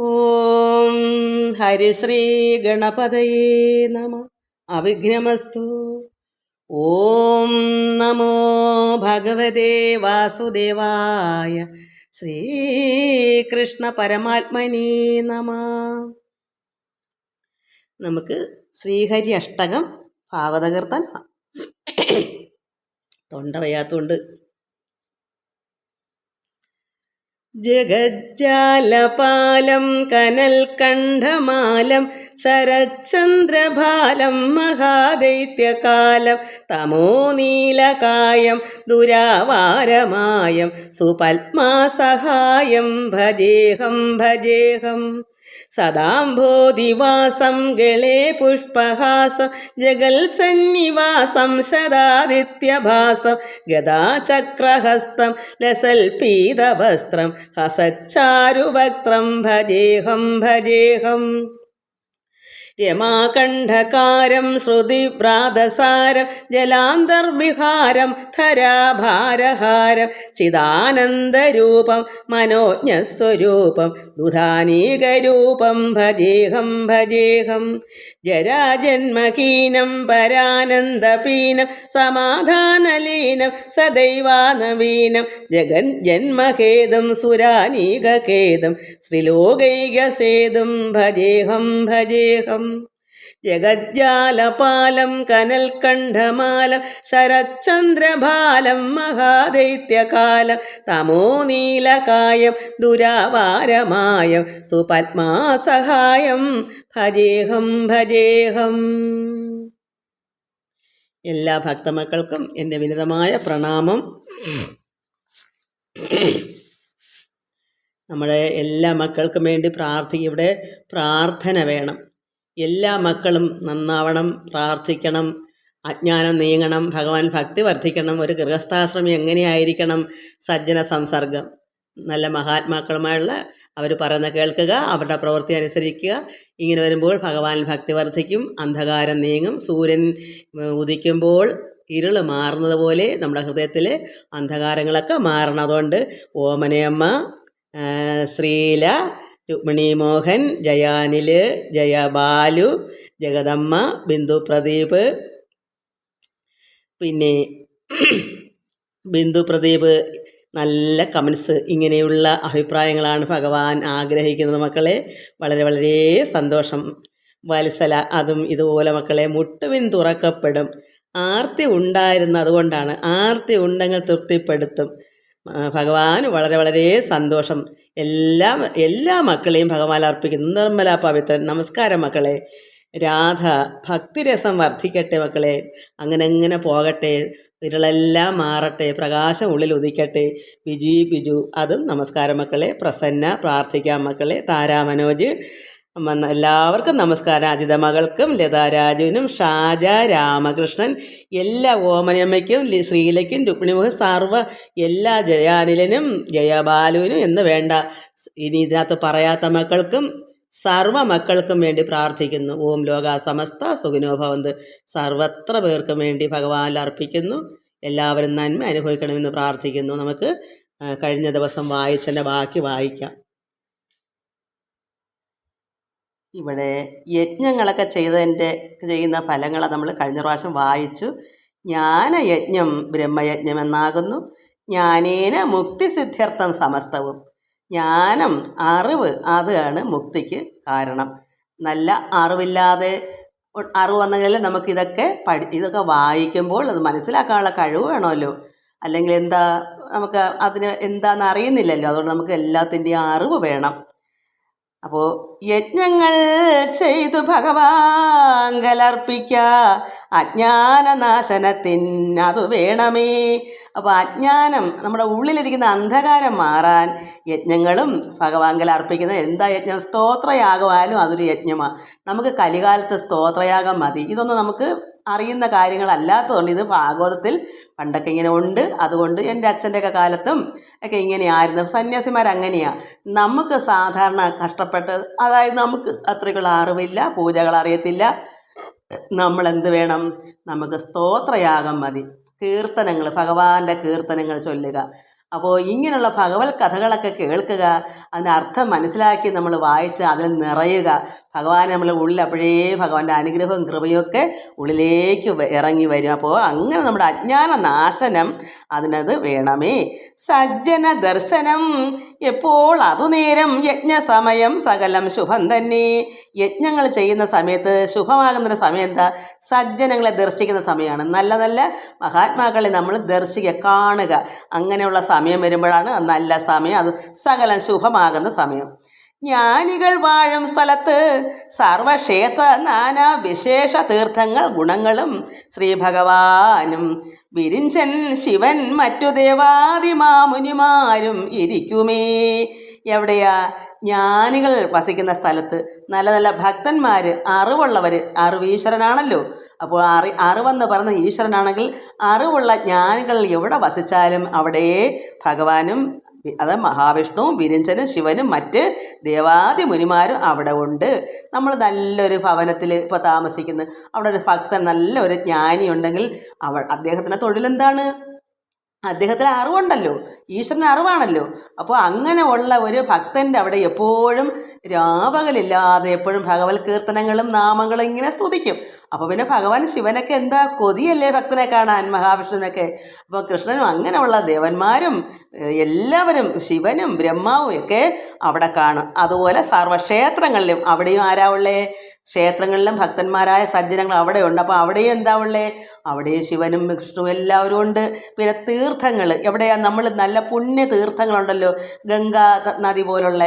ഓം ഹരിശ്രീ ഗണപതയേ നമ. അവിഘ്നമസ്തു. ഓം നമോ ഭഗവതേ വാസുദേവായ ശ്രീകൃഷ്ണ പരമാത്മനീ നമ. നമുക്ക് ശ്രീഹരി അഷ്ടകം ഭാഗവതകീർത്തൻ തൊണ്ട ജഗജ്ജാലപാലം കനൽകണ്ഠമാലം ശരച്ചന്ദ്രഭാലം മഹാദൈത്യകാലം തമോനീലകായം ദുരാവാരമായം സുപത്മാസഹായം ഭജേഹം ഭജേഹം. സദാംഭോദിവാസം ഗളേ പുഷ്പഹാസം ജഗൽസന്നിവാസം ശതാദിത്യഭാസം ഗദാചക്രഹസ്തം ലസൽപീതവസ്ത്രം ഹസച്ചാരുവക്ത്രം ഭജേഹം ഭജേഹം. രമാകണ്ഠകാരം ശ്രുതിഭ്രാതസാരം ജലാന്തർവിഹാരം ധരാഭാരഹാരം ചിദാനന്ദരൂപം മനോജ്ഞസ്വരൂപം ദുധാനീകരൂപം ഭജേഹം ഭജേഹം. ജരാജന്മഹീനം പരാനന്ദപീനം സമാധാനലീനം സദൈവാനവീനം ജഗൻ ജന്മഖേദം സുരാനീകഖേദം ശ്രീലോകൈകസേതും ഭജേഹം ഭജേഹം. ജഗജ്ജാലപാലം കനൽകണ്ഠമാലം ശരച്ചന്ദ്രഭാലം മഹാദൈത്യകാലം തമോനീലകായം ദുരാവാരമായം സുപത്മാസഹായം ഭജേഹം ഭജേഹം. എല്ലാ ഭക്തമക്കൾക്കും എന്റെ വിനിതമായ പ്രണാമം. നമ്മുടെ എല്ലാ മക്കൾക്കും വേണ്ടി പ്രാർത്ഥിക്കും ഇവിടെ പ്രാർത്ഥന വേണം. എല്ലാ മക്കളും നന്നാവണം പ്രാർത്ഥിക്കണം അജ്ഞാനം നീങ്ങണം ഭഗവാൻ ഭക്തി വർദ്ധിക്കണം ഒരു ഗൃഹസ്ഥാശ്രമം എങ്ങനെയായിരിക്കണം സജ്ജന സംസർഗം. നല്ല മഹാത്മാക്കളുമായുള്ള അവർ പറയുന്ന കേൾക്കുക അവരുടെ പ്രവൃത്തി അനുസരിക്കുക. ഇങ്ങനെ വരുമ്പോൾ ഭഗവാൻ ഭക്തി വർദ്ധിക്കും അന്ധകാരം നീങ്ങും സൂര്യൻ ഉദിക്കുമ്പോൾ ഇരുൾ മാറുന്നത് പോലെ നമ്മുടെ ഹൃദയത്തിലെ അന്ധകാരങ്ങളൊക്കെ മാറണം അതുകൊണ്ട് ഓമനയമ്മ ശ്രീല രുക്മിണി മോഹൻ ജയാനിൽ ജയബാലു ജഗദമ്മ ബിന്ദു പ്രദീപ്. പിന്നെ ബിന്ദു പ്രദീപ് നല്ല കമൻസ് ഇങ്ങനെയുള്ള അഭിപ്രായങ്ങളാണ് ഭഗവാൻ ആഗ്രഹിക്കുന്നത് മക്കളെ. വളരെ വളരെ സന്തോഷം. വത്സല അതും ഇതുപോലെ മക്കളെ മുട്ടുവിൻ തുറക്കപ്പെടും. ആർത്തി ഉണ്ടായിരുന്ന അതുകൊണ്ടാണ് ആർത്തി ഉണ്ടെങ്കിൽ തൃപ്തിപ്പെടുത്തും. ഭഗവാൻ വളരെ വളരെ സന്തോഷം. എല്ലാ എല്ലാ മക്കളെയും ഭഗവാൻ അർപ്പിക്കുന്നു. നിർമ്മല പവിത്രൻ നമസ്കാരം മക്കളെ. രാധ ഭക്തിരസം വർദ്ധിക്കട്ടെ മക്കളെ. അങ്ങനെ അങ്ങനെ പോകട്ടെ. വിരളെല്ലാം മാറട്ടെ. പ്രകാശം ഉള്ളിൽ ഉദിക്കട്ടെ. ബിജു ബിജു അതും നമസ്കാരം മക്കളെ. പ്രസന്ന പ്രാർത്ഥിക്കാം മക്കളെ. താരാ മനോജ് വന്ന എല്ലാവർക്കും നമസ്കാരം. അജിത മകൾക്കും ലതാരാജുവിനും ഷാജ രാമകൃഷ്ണൻ എല്ലാ ഓമനമ്മയ്ക്കും ശ്രീലയ്ക്കും രുക്മിണിമുഖ സർവ എല്ലാ ജയാനിലനും ജയബാലുവിനും എന്ന് വേണ്ട ഇനി ഇതിനകത്ത് പറയാത്ത മക്കൾക്കും സർവ മക്കൾക്കും വേണ്ടി പ്രാർത്ഥിക്കുന്നു. ഓം ലോക സമസ്ത സുഖനോഭവന്ത് സർവത്ര പേർക്കും വേണ്ടി ഭഗവാനിൽ അർപ്പിക്കുന്നു. എല്ലാവരും നന്മ അനുഭവിക്കണമെന്ന് പ്രാർത്ഥിക്കുന്നു. നമുക്ക് കഴിഞ്ഞ ദിവസം വായിച്ചതിന്റെ ബാക്കി വായിക്കാം. ഇവിടെ യജ്ഞങ്ങളൊക്കെ ചെയ്തതിന്റെ ചെയ്യുന്ന ഫലങ്ങൾ നമ്മൾ കഴിഞ്ഞ പ്രാവശ്യം വായിച്ചു. ജ്ഞാനയജ്ഞം ബ്രഹ്മയജ്ഞം എന്നാകുന്നു. ജ്ഞാനേന മുക്തിസിദ്ധ്യർത്ഥം സമസ്തവും. ജ്ഞാനം അറിവ് അതാണ് മുക്തിക്ക് കാരണം. നല്ല അറിവില്ലാതെ അറിവ് വന്നെങ്കിൽ നമുക്കിതൊക്കെ പഠി ഇതൊക്കെ വായിക്കുമ്പോൾ അത് മനസ്സിലാക്കാനുള്ള കഴിവ് വേണമല്ലോ. അല്ലെങ്കിൽ എന്താ നമുക്ക് അതിന് എന്താണെന്ന് അറിയുന്നില്ലല്ലോ. അതുകൊണ്ട് നമുക്ക് എല്ലാത്തിന്റെയും അറിവ് വേണം. അപ്പോൾ യജ്ഞങ്ങൾ ചെയ്തു ഭഗവാങ്കലർപ്പിക്ക അജ്ഞാനനാശനത്തിൻ അത് വേണമേ. അപ്പോൾ അജ്ഞാനം നമ്മുടെ ഉള്ളിലിരിക്കുന്ന അന്ധകാരം മാറാൻ യജ്ഞങ്ങളും ഭഗവാങ്കൽ അർപ്പിക്കുന്നത് എന്താ യജ്ഞം? സ്തോത്രയാകമായാലും അതൊരു യജ്ഞമാണ് നമുക്ക് കലികാലത്ത് സ്തോത്രയാകം മതി. ഇതൊന്നും നമുക്ക് അറിയുന്ന കാര്യങ്ങളല്ലാത്തതുകൊണ്ട് ഇത് ഭാഗവതത്തിൽ പണ്ടൊക്കെ ഇങ്ങനെ ഉണ്ട്. അതുകൊണ്ട് എന്റെ അച്ഛന്റെയൊക്കെ കാലത്തും ഒക്കെ ഇങ്ങനെയായിരുന്നു. സന്യാസിമാർ അങ്ങനെയാണ് നമുക്ക് സാധാരണ കഷ്ടപ്പെട്ട് അതായത് നമുക്ക് അത്രയ്ക്കുള്ള അറിവില്ല പൂജകൾ അറിയത്തില്ല. നമ്മൾ എന്ത് വേണം? നമുക്ക് സ്തോത്രയാഗം മതി. കീർത്തനങ്ങൾ ഭഗവാന്റെ കീർത്തനങ്ങൾ ചൊല്ലുക. അപ്പോൾ ഇങ്ങനെയുള്ള ഭഗവത് കഥകളൊക്കെ കേൾക്കുക അതിന്റെ അർത്ഥം മനസ്സിലാക്കി നമ്മൾ വായിച്ച് അതിൽ നിറയുക. ഭഗവാൻ നമ്മളെ ഉള്ളിൽ അപ്പോഴേ ഭഗവാന്റെ അനുഗ്രഹവും കൃപയൊക്കെ ഉള്ളിലേക്ക് ഇറങ്ങി വരും. അപ്പോൾ അങ്ങനെ നമ്മുടെ അജ്ഞാന നാശനം അതിനത് വേണമേ. സജ്ജന ദർശനം. എപ്പോൾ? അതു നേരം യജ്ഞസമയം. സകലം ശുഭം തന്നെ. യജ്ഞങ്ങൾ ചെയ്യുന്ന സമയത്ത് ശുഭമാകുന്ന സമയം എന്താ? സജ്ജനങ്ങളെ ദർശിക്കുന്ന സമയമാണ്. നല്ല നല്ല മഹാത്മാക്കളെ നമ്മൾ ദർശിക്കുക കാണുക. അങ്ങനെയുള്ള സമയം വരുമ്പോഴാണ് നല്ല സമയം. അത് സകലം ശുഭമാകുന്ന സമയം. ജ്ഞാനികൾ വാഴും സ്ഥലത്ത് സർവക്ഷേത്ര നാനാ വിശേഷ തീർത്ഥങ്ങൾ ഗുണങ്ങളും ശ്രീഭഗവാനും വിരിഞ്ചൻ ശിവൻ മറ്റു ദേവാദിമാമുനിമാരും ഇരിക്കുമേ. എവിടെയാ? ജ്ഞാനികൾ വസിക്കുന്ന സ്ഥലത്ത് നല്ല നല്ല ഭക്തന്മാർ അറിവുള്ളവർ അറിവ് ഈശ്വരനാണല്ലോ അപ്പോൾ അറി അറിവെന്ന് പറയുന്ന ഈശ്വരനാണെങ്കിൽ അറിവുള്ള ജ്ഞാനികൾ എവിടെ വസിച്ചാലും അവിടെ ഭഗവാനും അത് മഹാവിഷ്ണുവും വിരിഞ്ചനും ശിവനും മറ്റ് ദേവാദി മുനിമാരും അവിടെ ഉണ്ട്. നമ്മൾ നല്ലൊരു ഭവനത്തിൽ ഇപ്പോൾ താമസിക്കുന്നു. അവിടെ ഒരു ഭക്തൻ നല്ലൊരു ജ്ഞാനി ഉണ്ടെങ്കിൽ അവ അദ്ദേഹത്തിന്റെ തൊഴിലെന്താണ്? അദ്ദേഹത്തിന് അറിവുണ്ടല്ലോ. ഈശ്വരന് അറിവാണല്ലോ. അപ്പോൾ അങ്ങനെ ഉള്ള ഒരു ഭക്തന്റെ അവിടെ എപ്പോഴും രാപകലില്ലാതെ എപ്പോഴും ഭഗവത് കീർത്തനങ്ങളും നാമങ്ങളും ഇങ്ങനെ സ്തുതിക്കും. അപ്പോൾ പിന്നെ ഭഗവാൻ ശിവനൊക്കെ എന്താ കൊതിയല്ലേ ഭക്തനെ കാണാൻ മഹാവിഷ്ണുവിനൊക്കെ? അപ്പോൾ കൃഷ്ണനും അങ്ങനെയുള്ള ദേവന്മാരും എല്ലാവരും ശിവനും ബ്രഹ്മാവും ഒക്കെ അവിടെ കാണും. അതുപോലെ സർവക്ഷേത്രങ്ങളിലും അവിടെയും ആരാ ഉള്ളേ? ക്ഷേത്രങ്ങളിലും ഭക്തന്മാരായ സജ്ജനങ്ങൾ അവിടെ ഉണ്ട് അപ്പോൾ അവിടെയും എന്താ ഉള്ളേ? അവിടെ ശിവനും വിഷ്ണു എല്ലാവരും ഉണ്ട്. പിന്നെ തീർത്ഥങ്ങൾ എവിടെയാ നമ്മൾ നല്ല പുണ്യ തീർത്ഥങ്ങളുണ്ടല്ലോ. ഗംഗാ നദി പോലുള്ള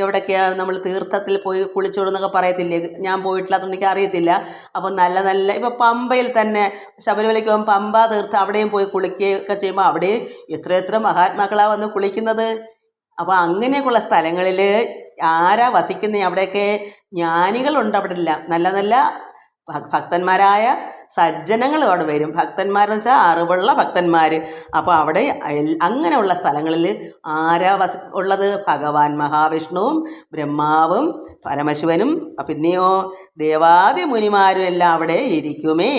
എവിടെയൊക്കെയാണ് നമ്മൾ തീർത്ഥത്തിൽ പോയി കുളിച്ചോടുന്നൊക്കെ പറയത്തില്ലേ? ഞാൻ പോയിട്ടില്ലാത്തതുകൊണ്ട് എനിക്ക് അറിയത്തില്ല. അപ്പോൾ നല്ല നല്ല ഇപ്പോൾ പമ്പയിൽ തന്നെ ശബരിമലയ്ക്ക് പോകുമ്പോൾ പമ്പ തീർത്ഥം അവിടെയും പോയി കുളിക്കുകയൊക്കെ ചെയ്യുമ്പോൾ അവിടെയും എത്ര എത്ര മഹാത്മാക്കളാണ് വന്ന് കുളിക്കുന്നത്? അപ്പോൾ അങ്ങനെയൊക്കെയുള്ള സ്ഥലങ്ങളിൽ ആരാ വസിക്കുന്ന? അവിടെയൊക്കെ ജ്ഞാനികളുണ്ട് അവിടെ എല്ലാം നല്ല നല്ല ഭക്തന്മാരായ സജ്ജനങ്ങൾ അവിടെ വരും. ഭക്തന്മാരെന്ന് വെച്ചാൽ അറിവുള്ള ഭക്തന്മാർ അപ്പോൾ അവിടെ അങ്ങനെയുള്ള സ്ഥലങ്ങളിൽ ആരാ വസ ഉള്ളത്? ഭഗവാൻ മഹാവിഷ്ണുവും ബ്രഹ്മാവും പരമശിവനും പിന്നെയോ ദേവാദി മുനിമാരും എല്ലാം അവിടെ ഇരിക്കുമേ.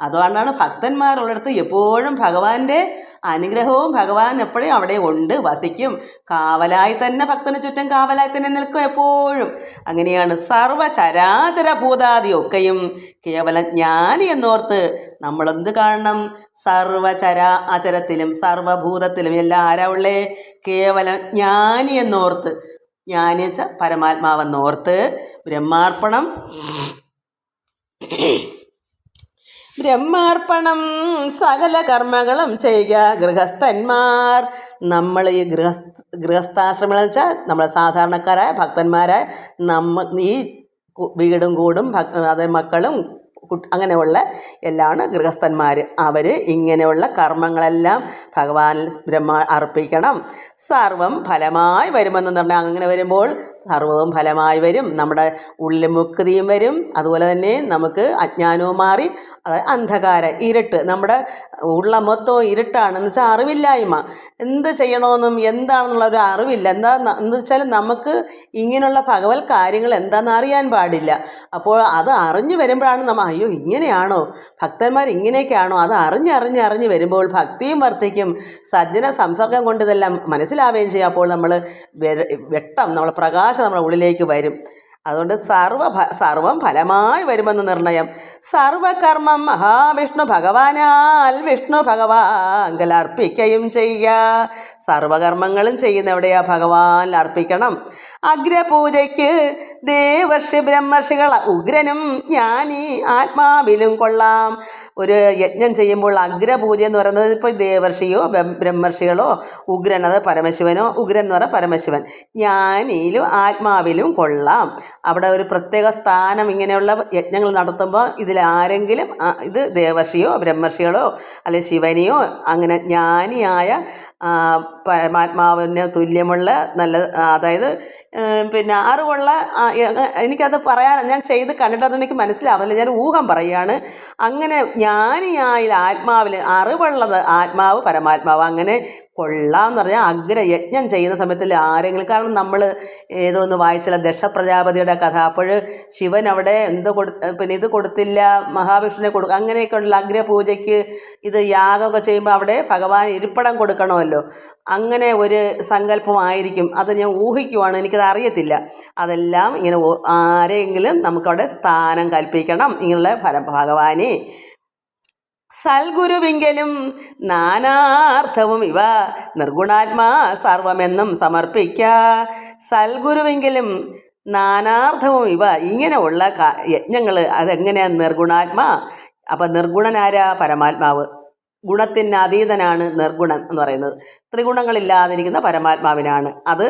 അതുകൊണ്ടാണ് ഭക്തന്മാരുള്ളിടത്ത് എപ്പോഴും ഭഗവാന്റെ അനുഗ്രഹവും ഭഗവാൻ എപ്പോഴും അവിടെ ഉണ്ട് വസിക്കും. കാവലായി തന്നെ ഭക്തന് ചുറ്റും കാവലായി തന്നെ നിൽക്കും എപ്പോഴും. അങ്ങനെയാണ് സർവചരാചര ഭൂതാദി ഒക്കെയും കേവലം ജ്ഞാനി എന്നോർത്ത് നമ്മളെന്ത് കാണണം? സർവചരാ അചരത്തിലും സർവഭൂതത്തിലും എല്ലാം ആരാ ഉള്ളേ കേവലം ജ്ഞാനി എന്നോർത്ത്. ജ്ഞാനി വെച്ചാൽ പരമാത്മാവെന്നോർത്ത്. ബ്രഹ്മാർപ്പണം. ബ്രഹ്മാർപ്പണം സകല കർമ്മങ്ങളും ചെയ്യുക ഗൃഹസ്ഥന്മാർ. നമ്മൾ ഈ ഗൃഹസ്ഥ ഗൃഹസ്ഥാശ്രമം വെച്ചാൽ നമ്മളെ സാധാരണക്കാരായ ഭക്തന്മാരായ നമ്മ ഈ വീടും കൂടും അത് മക്കളും അങ്ങനെയുള്ള എല്ലാമാണ് ഗൃഹസ്ഥന്മാർ അവർ ഇങ്ങനെയുള്ള കർമ്മങ്ങളെല്ലാം ഭഗവാനിൽ ബ്രഹ്മ അർപ്പിക്കണം. സർവം ഫലമായി വരുമെന്ന് പറഞ്ഞാൽ അങ്ങനെ വരുമ്പോൾ സർവവും ഫലമായി വരും. നമ്മുടെ ഉള്ളിൽ മുക്തിയും വരും. അതുപോലെ തന്നെ നമുക്ക് അജ്ഞാനവും മാറി അതായത് അന്ധകാരം ഇരുട്ട്. നമ്മുടെ ഉള്ള മൊത്തം ഇരുട്ടാണ്. എന്ന് വെച്ചാൽ അറിവില്ലായ്മ. എന്ത് ചെയ്യണമെന്നും എന്താണെന്നുള്ള ഒരു അറിവില്ല. എന്താ എന്ന് വെച്ചാൽ നമുക്ക് ഇങ്ങനെയുള്ള ഭഗവത് കാര്യങ്ങൾ എന്താണെന്ന് അറിയാൻ പാടില്ല. അപ്പോൾ അത് അറിഞ്ഞു വരുമ്പോഴാണ് നമ്മൾ അയ്യോ ഇങ്ങനെയാണോ? ഭക്തന്മാർ ഇങ്ങനെയൊക്കെയാണോ? അത് അറിഞ്ഞറിഞ്ഞ് അറിഞ്ഞ് വരുമ്പോൾ ഭക്തിയും വർദ്ധിക്കും. സജ്ജന സംസർഗം കൊണ്ട് ഇതെല്ലാം മനസ്സിലാവുകയും ചെയ്യും. അപ്പോൾ നമ്മൾ വെട്ടം നമ്മൾ പ്രകാശം നമ്മുടെ ഉള്ളിലേക്ക് വരും. അതുകൊണ്ട് സർവ സർവം ഫലമായി വരുമെന്ന് നിർണയം. സർവകർമ്മം മഹാവിഷ്ണു ഭഗവാനാൽ വിഷ്ണു ഭഗവാങ്കൽ അർപ്പിക്കുകയും ചെയ്യുക. സർവകർമ്മങ്ങളും ചെയ്യുന്ന എവിടെയാ ഭഗവാൻ അർപ്പിക്കണം. അഗ്രപൂജയ്ക്ക് ദേവർഷി ബ്രഹ്മർഷികൾ ഉഗ്രനും ജ്ഞാനി ആത്മാവിലും കൊള്ളാം. ഒരു യജ്ഞം ചെയ്യുമ്പോൾ അഗ്രപൂജ എന്ന് പറയുന്നത് ഇപ്പോൾ ദേവർഷിയോ ബ്രഹ്മർഷികളോ ഉഗ്രൻ അത് പരമശിവനോ ഉഗ്രൻ എന്ന് പറഞ്ഞാൽ പരമശിവൻ. ജ്ഞാനിയിലും ആത്മാവിലും കൊള്ളാം. അവിടെ ഒരു പ്രത്യേക സ്ഥാനം ഇങ്ങനെയുള്ള യജ്ഞങ്ങൾ നടത്തുമ്പോൾ ഇതിൽ ആരെങ്കിലും ഇത് ദേവർഷിയോ ബ്രഹ്മർഷികളോ അല്ലെങ്കിൽ ശിവനെയോ അങ്ങനെ ജ്ഞാനിയായ പരമാത്മാവിന് തുല്യമുള്ള നല്ല അതായത് പിന്നെ അറിവുള്ള എനിക്കത് പറയാൻ ഞാൻ ചെയ്ത് കണ്ടിട്ടത് എനിക്ക് മനസ്സിലാവുന്നില്ല. ഞാൻ ഊഹം പറയുകയാണ്. അങ്ങനെ ജ്ഞാനിയായ ആത്മാവിൽ അറിവുള്ളത് ആത്മാവ് പരമാത്മാവ്. അങ്ങനെ കൊള്ളാം എന്ന് പറഞ്ഞാൽ അഗ്രയജ്ഞം ചെയ്യുന്ന സമയത്തിൽ ആരെങ്കിലും കാരണം നമ്മൾ ഏതോ ഒന്ന് വായിച്ചില്ല ദക്ഷപ്രജാപതിയുടെ കഥ അപ്പോൾ ശിവൻ അവിടെ എന്ത് കൊടു പിന്നെ ഇത് കൊടുത്തില്ല മഹാവിഷ്ണുവിനെ കൊടുക്കുക അങ്ങനെയൊക്കെ ഉള്ള അഗ്രപൂജയ്ക്ക് ഇത് യാഗമൊക്കെ ചെയ്യുമ്പോൾ അവിടെ ഭഗവാൻ ഇരിപ്പിടം കൊടുക്കണമല്ലോ. അങ്ങനെ ഒരു സങ്കല്പമായിരിക്കും. അത് ഞാൻ ഊഹിക്കുവാണ്. എനിക്കത് അറിയത്തില്ല. അതെല്ലാം ഇങ്ങനെ ആരെങ്കിലും നമുക്കവിടെ സ്ഥാനം കൽപ്പിക്കണം ഇങ്ങനെയുള്ള ഫല ഭഗവാനെ സൽഗുരുവിങ്കലും നാനാർത്ഥവും ഇവ നിർഗുണാത്മാ സർവമെന്നും സമർപ്പിക്ക. സൽഗുരുവിങ്കലും നാനാർത്ഥവും ഇവ ഇങ്ങനെയുള്ള യജ്ഞങ്ങൾ അതെങ്ങനെയാണ് നിർഗുണാത്മാ? അപ്പം നിർഗുണനാരാ പരമാത്മാവ്? ഗുണത്തിന് അതീതനാണ് നിർഗുണം എന്ന് പറയുന്നത്. ത്രിഗുണങ്ങളില്ലാതിരിക്കുന്ന പരമാത്മാവിനാണ്. അത്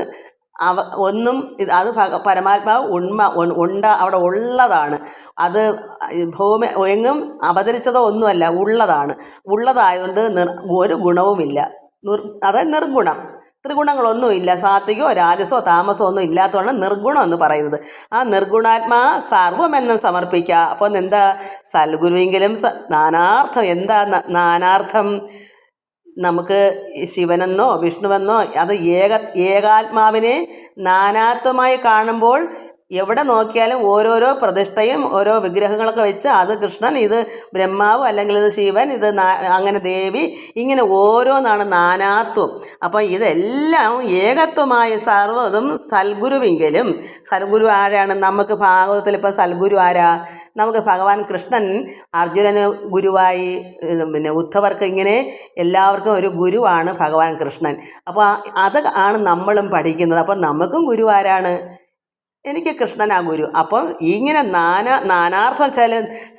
അവ ഒന്നും ഇത് അത് പരമാത്മാവ് ഉണ്മ ഉണ്ട അവിടെ ഉള്ളതാണ്. അത് ഭൂമി എങ്ങും അവതരിച്ചതോ ഒന്നുമല്ല ഉള്ളതാണ്. ഉള്ളതായതുകൊണ്ട് നിർ ഒരു ഗുണവുമില്ല. നിർ അത് നിർഗുണം. ത്രിഗുണങ്ങളൊന്നുമില്ല. സാത്വികോ രാജസോ താമസോ ഒന്നും ഇല്ലാത്തതാണ് നിർഗുണം എന്ന് പറയുന്നത്. ആ നിർഗുണാത്മാ സർവമെന്ന് സമർപ്പിക്കുക. അപ്പോൾ എന്താ സൽഗുരുവെങ്കിലും നാനാർത്ഥം എന്താ നാനാർത്ഥം? നമുക്ക് ശിവനെന്നോ വിഷ്ണുവെന്നോ അത് ഏക ഏകാത്മാവിനെ നാനാത്വമായി കാണുമ്പോൾ എവിടെ നോക്കിയാലും ഓരോരോ പ്രതിഷ്ഠയും ഓരോ വിഗ്രഹങ്ങളൊക്കെ വെച്ച് അത് കൃഷ്ണൻ ഇത് ബ്രഹ്മാവ് അല്ലെങ്കിൽ ഇത് ശിവൻ ഇത് അങ്ങനെ ദേവി ഇങ്ങനെ ഓരോന്നാണ് നാനാത്വം. അപ്പോൾ ഇതെല്ലാം ഏകത്വമായ സർവതും സൽഗുരുവെങ്കിലും. സൽഗുരു ആരാണ്? നമുക്ക് ഭാഗവതത്തിൽ ഇപ്പോൾ സൽഗുരു ആരാ? നമുക്ക് ഭഗവാൻ കൃഷ്ണൻ അർജുനന് ഗുരുവായി പിന്നെ ഉദ്ധവർക്ക് ഇങ്ങനെ എല്ലാവർക്കും ഒരു ഗുരുവാണ് ഭഗവാൻ കൃഷ്ണൻ. അപ്പോൾ അത് ആണ് നമ്മളും പഠിക്കുന്നത്. അപ്പോൾ നമുക്കും ഗുരു ആരാണ്? എനിക്ക് കൃഷ്ണനാ ഗുരു അപ്പം ഇങ്ങനെ നാനാ നാനാർത്ഥം വെച്ചാൽ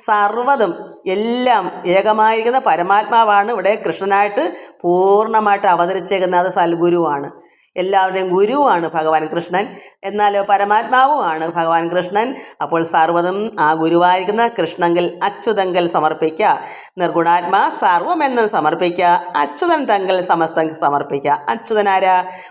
സർവതും എല്ലാം ഏകമായിരിക്കുന്ന പരമാത്മാവാണ് ഇവിടെ കൃഷ്ണനായിട്ട് പൂർണമായിട്ട് അവതരിച്ചേക്കുന്നത്. സൽഗുരുവാണ്. എല്ലാവരുടെയും ഗുരുവാണ് ഭഗവാൻ കൃഷ്ണൻ. എന്നാലോ പരമാത്മാവുമാണ് ഭഗവാൻ കൃഷ്ണൻ. അപ്പോൾ സർവതും ആ ഗുരുവായിരിക്കുന്ന കൃഷ്ണങ്കിൽ അച്യുതങ്കൽ സമർപ്പിക്കുക. നിർഗുണാത്മാ സർവമെന്ന് സമർപ്പിക്കുക. അച്യുതൻ തങ്കൽ സമസ്തം സമർപ്പിക്കുക. അച്യുതനാര?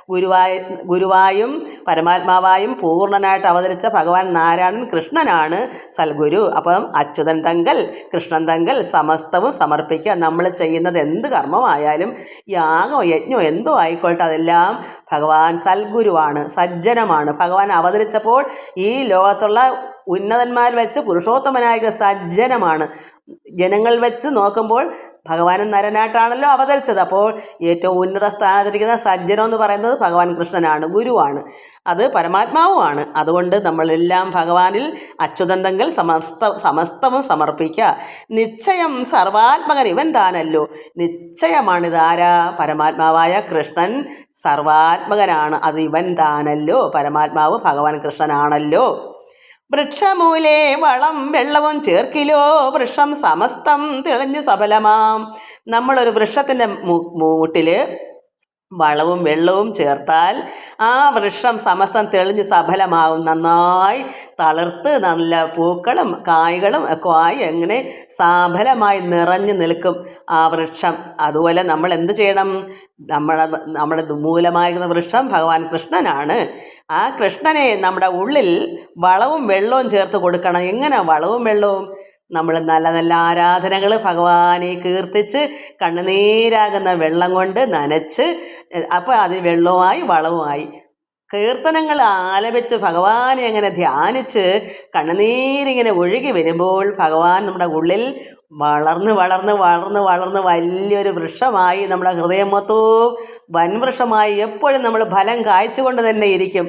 ഗുരുവായ ഗുരുവായും പരമാത്മാവായും പൂർണനായിട്ട് അവതരിച്ച ഭഗവാൻ നാരായണൻ കൃഷ്ണനാണ് സൽഗുരു. അപ്പം അച്യുതൻ തങ്കൽ കൃഷ്ണൻ തങ്കൽ സമസ്തവും സമർപ്പിക്കുക. നമ്മൾ ചെയ്യുന്നത് എന്ത് കർമ്മമായാലും യാഗമോ യജ്ഞമോ എന്തോ ആയിക്കോട്ടെ അതെല്ലാം ഭഗവാൻ സൽഗുരുവാണ് സജ്ജനമാണ്. ഭഗവാൻ അവതരിച്ചപ്പോൾ ഈ ലോകത്തുള്ള ഉന്നതന്മാർ വെച്ച് പുരുഷോത്തമനായ സജ്ജനമാണ്. ജനങ്ങൾ വെച്ച് നോക്കുമ്പോൾ ഭഗവാനും നരനായിട്ടാണല്ലോ അവതരിച്ചത്. അപ്പോൾ ഏറ്റവും ഉന്നത സ്ഥാനത്തിരിക്കുന്ന സജ്ജനം എന്ന് പറയുന്നത് ഭഗവാൻ കൃഷ്ണനാണ് ഗുരുവാണ്. അത് പരമാത്മാവുമാണ്. അതുകൊണ്ട് നമ്മളെല്ലാം ഭഗവാനിൽ അച്യുതന്തങ്ങൾ സമസ്ത സമസ്തവും സമർപ്പിക്കുക. നിശ്ചയം സർവാത്മകൻ ഇവൻ താനല്ലോ. നിശ്ചയമാണിതാരാ പരമാത്മാവായ കൃഷ്ണൻ സർവാത്മകനാണ്. അത് ഇവൻ താനല്ലോ. പരമാത്മാവ് ഭഗവാൻ കൃഷ്ണനാണല്ലോ. വൃക്ഷമൂലേ വളം വെള്ളവും ചേർക്കിലോ. വൃക്ഷം സമസ്തം തിളഞ്ഞു സഫലമാം. നമ്മളൊരു വൃക്ഷത്തിന്റെ മൂട്ടിൽ വളവും വെള്ളവും ചേർത്താൽ ആ വൃക്ഷം സമസ്തം തെളിഞ്ഞ് സഫലമാവും. നന്നായി തളിർത്ത് നല്ല പൂക്കളും കായ്കളും ഒക്കെ ആയി എങ്ങനെ സഫലമായി നിറഞ്ഞു നിൽക്കും ആ വൃക്ഷം. അതുപോലെ നമ്മൾ എന്ത് ചെയ്യണം? നമ്മുടെ നമ്മുടെ മൂലമായിരിക്കുന്ന വൃക്ഷം ഭഗവാൻ കൃഷ്ണനാണ്. ആ കൃഷ്ണനെ നമ്മുടെ ഉള്ളിൽ വളവും വെള്ളവും ചേർത്ത് കൊടുക്കണം. എങ്ങനെ വളവും വെള്ളവും? നമ്മൾ നല്ല നല്ല ആരാധനകൾ ഭഗവാനെ കീർത്തിച്ച് കണ്ണുനീരാകുന്ന വെള്ളം കൊണ്ട് നനച്ച് അപ്പോൾ അത് വെള്ളവുമായി വളവുമായി കീർത്തനങ്ങൾ ആലപിച്ച് ഭഗവാനെ അങ്ങനെ ധ്യാനിച്ച് കണ്ണുനീരിങ്ങനെ ഒഴുകി വരുമ്പോൾ ഭഗവാൻ നമ്മുടെ ഉള്ളിൽ വളർന്ന് വളർന്ന് വളർന്ന് വളർന്ന് വലിയൊരു വൃക്ഷമായി നമ്മുടെ ഹൃദയം മൊത്തവും വൻവൃക്ഷമായി എപ്പോഴും നമ്മൾ ഫലം കായ്ച്ചുകൊണ്ട് തന്നെ ഇരിക്കും.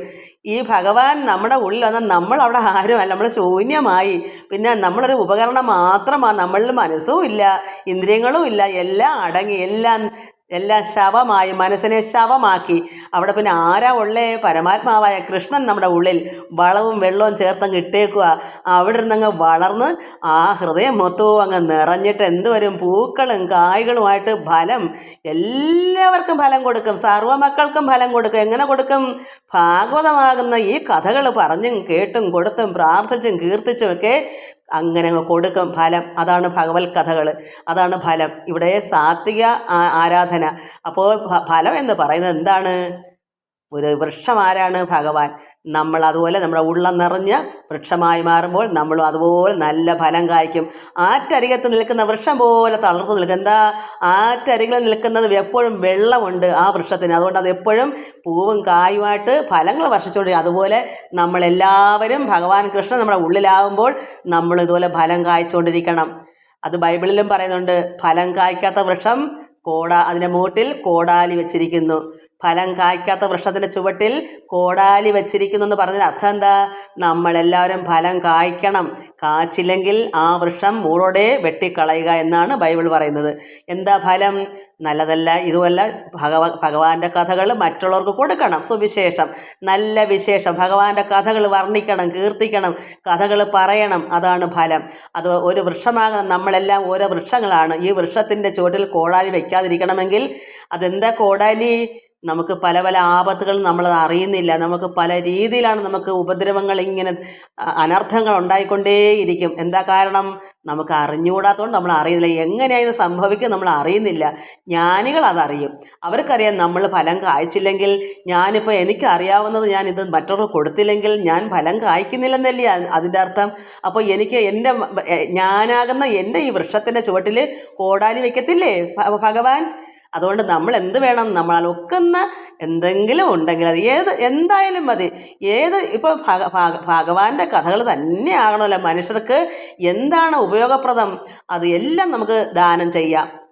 ഈ ഭഗവാൻ നമ്മുടെ ഉള്ളിൽ വന്നാൽ നമ്മൾ അവിടെ ആരുമല്ല നമ്മൾ ശൂന്യമായി. പിന്നെ നമ്മളൊരു ഉപകരണം മാത്രമാണ് നമ്മളിൽ മനസ്സും ഇല്ല ഇന്ദ്രിയങ്ങളും ഇല്ല എല്ലാം അടങ്ങി എല്ലാം എല്ലാം ശവമായി മനസ്സിനെ ശവമാക്കി. അവിടെ പിന്നെ ആരാ ഉള്ളേ? പരമാത്മാവായ കൃഷ്ണൻ നമ്മുടെ ഉള്ളിൽ വളവും വെള്ളവും ചേർത്തങ്ങ് ഇട്ടേക്കുക അവിടെ ഇരുന്നങ്ങ് വളർന്ന് ആ ഹൃദയം മൊത്തവും അങ്ങ് നിറഞ്ഞിട്ട് എന്തുവരും പൂക്കളും കായ്കളുമായിട്ട് ഫലം എല്ലാവർക്കും ഫലം കൊടുക്കും. സർവമക്കൾക്കും ഫലം കൊടുക്കും. എങ്ങനെ കൊടുക്കും? ഭാഗവതമാകുന്ന ഈ കഥകൾ പറഞ്ഞും കേട്ടും കൊടുത്തും പ്രാർത്ഥിച്ചും കീർത്തിച്ചും ഒക്കെ അങ്ങനെ കൊടുക്കും ഫലം. അതാണ് ഭഗവത് കഥകൾ അതാണ് ഫലം. ഇവിടെ സാത്വിക ആരാധന. അപ്പോൾ ഫലം എന്ന് പറയുന്നത് എന്താണ്? ഒരു വൃക്ഷം ആരാണ് ഭഗവാൻ. നമ്മൾ അതുപോലെ നമ്മുടെ ഉള്ളം നിറഞ്ഞ് വൃക്ഷമായി മാറുമ്പോൾ നമ്മളും അതുപോലെ നല്ല ഫലം കായ്ക്കും. ആറ്റരികത്ത് നിൽക്കുന്ന വൃക്ഷം പോലെ തളർന്നു നിൽക്കും. എന്താ? ആറ്റരികിൽ നിൽക്കുന്നത് എപ്പോഴും വെള്ളമുണ്ട് ആ വൃക്ഷത്തിന്. അതുകൊണ്ട് അത് എപ്പോഴും പൂവും കായുമായിട്ട് ഫലങ്ങൾ വർഷിച്ചുകൊണ്ടിരിക്കും. അതുപോലെ നമ്മളെല്ലാവരും ഭഗവാൻ കൃഷ്ണൻ നമ്മുടെ ഉള്ളിലാവുമ്പോൾ നമ്മൾ ഇതുപോലെ ഫലം കായ്ച്ചുകൊണ്ടിരിക്കണം. അത് ബൈബിളിലും പറയുന്നുണ്ട് ഫലം കായ്ക്കാത്ത വൃക്ഷം കോടാ അതിന്റെ മൂട്ടിൽ കോടാലി വെച്ചിരിക്കുന്നു. ഫലം കായ്ക്കാത്ത വൃക്ഷത്തിന്റെ ചുവട്ടിൽ കോടാലി വെച്ചിരിക്കുന്നു എന്ന് പറഞ്ഞതിന് അർത്ഥം എന്താ? നമ്മളെല്ലാവരും ഫലം കായ്ക്കണം. കാച്ചില്ലെങ്കിൽ ആ വൃക്ഷം മൂളോടെ വെട്ടിക്കളയുക എന്നാണ് ബൈബിൾ പറയുന്നത്. എന്താ ഫലം? നല്ലതല്ല ഇതുമല്ല. ഭഗവ ഭഗവാന്റെ കഥകൾ മറ്റുള്ളവർക്ക് കൊടുക്കണം. സുവിശേഷം. നല്ല വിശേഷം. ഭഗവാന്റെ കഥകൾ വർണിക്കണം കീർത്തിക്കണം കഥകൾ പറയണം. അതാണ് ഫലം. അത് ഒരു വൃക്ഷമാകുന്ന നമ്മളെല്ലാം ഓരോ വൃക്ഷങ്ങളാണ്. ഈ വൃക്ഷത്തിന്റെ ചുവട്ടിൽ കോടാലി വയ്ക്കാതിരിക്കണമെങ്കിൽ അതെന്താ കോടാലി? നമുക്ക് പല പല ആപത്തുകൾ നമ്മൾ അറിയുന്നില്ല. നമുക്ക് പല രീതിയിലാണ് നമുക്ക് ഉപദ്രവങ്ങൾ ഇങ്ങനെ അനർത്ഥങ്ങൾ ഉണ്ടായിക്കൊണ്ടേയിരിക്കും. എന്താ കാരണം? നമുക്ക് അറിഞ്ഞുകൂടാത്തതുകൊണ്ട് നമ്മൾ അറിയുന്നില്ല. എങ്ങനെയാണ് ഇത് സംഭവിക്കും നമ്മൾ അറിയുന്നില്ല. ജ്ഞാനികൾ അതറിയും. അവർക്കറിയാം നമ്മൾ ഫലം കായ്ച്ചില്ലെങ്കിൽ ഞാനിപ്പോൾ എനിക്ക് അറിയാവുന്നത് ഞാൻ ഇത് മറ്റവർക്ക് കൊടുത്തില്ലെങ്കിൽ ഞാൻ ഫലം കായ്ക്കുന്നില്ലെന്നല്ലേ അതിന്റെ അർത്ഥം? അപ്പോൾ എനിക്ക് എന്റെ ഞാനാകുന്ന എന്റെ ഈ വൃക്ഷത്തിന്റെ ചുവട്ടിൽ കോടാലി വയ്ക്കത്തില്ലേ ഭഗവാൻ? അതുകൊണ്ട് നമ്മൾ എന്ത് വേണം നമ്മളാൽ ഒക്കുന്ന എന്തെങ്കിലും ഉണ്ടെങ്കിൽ അത് ഏത് എന്തായാലും മതി. ഏത് ഇപ്പോൾ ഭഗ- ഭഗവാന്റെ കഥകൾ തന്നെ ആകണമല്ലോ മനുഷ്യർക്ക്. എന്താണ് ഉപയോഗപ്രദം? അത് എല്ലാം നമുക്ക് ദാനം ചെയ്യാം.